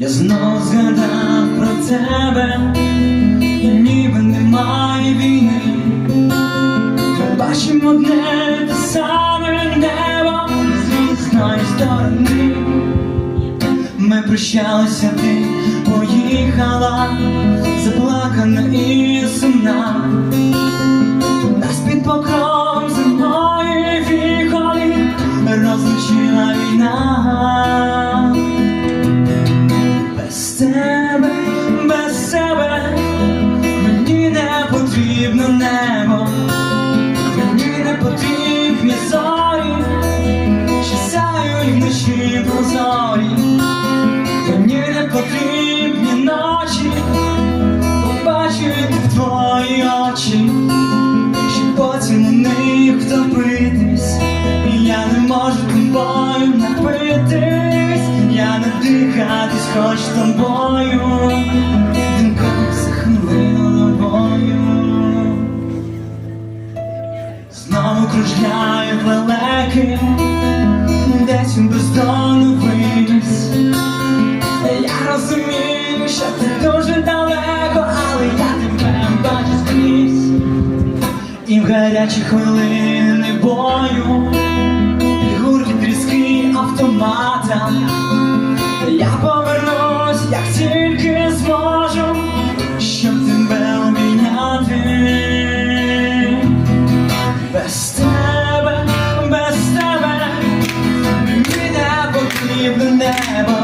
Я знов згадав про тебе, ніби немає війни. Бачимо одне те саме небо з різної сторони. Ми прощалися, ти поїхала, заплакана і очі, щоб потім у них втопитись, і я не можу тобою напитись, я не дихатись хоч тобою, в думках захлинула бою. Знову кружляють лелеки, десь у бездонну виніс. Я розумію, що ти дуже гарячі хвилини бою, і гурки тріски автомата. Я повернусь, як тільки зможу, щоб тебе обійняти. Без тебе, без тебе, мені не потрібне небо,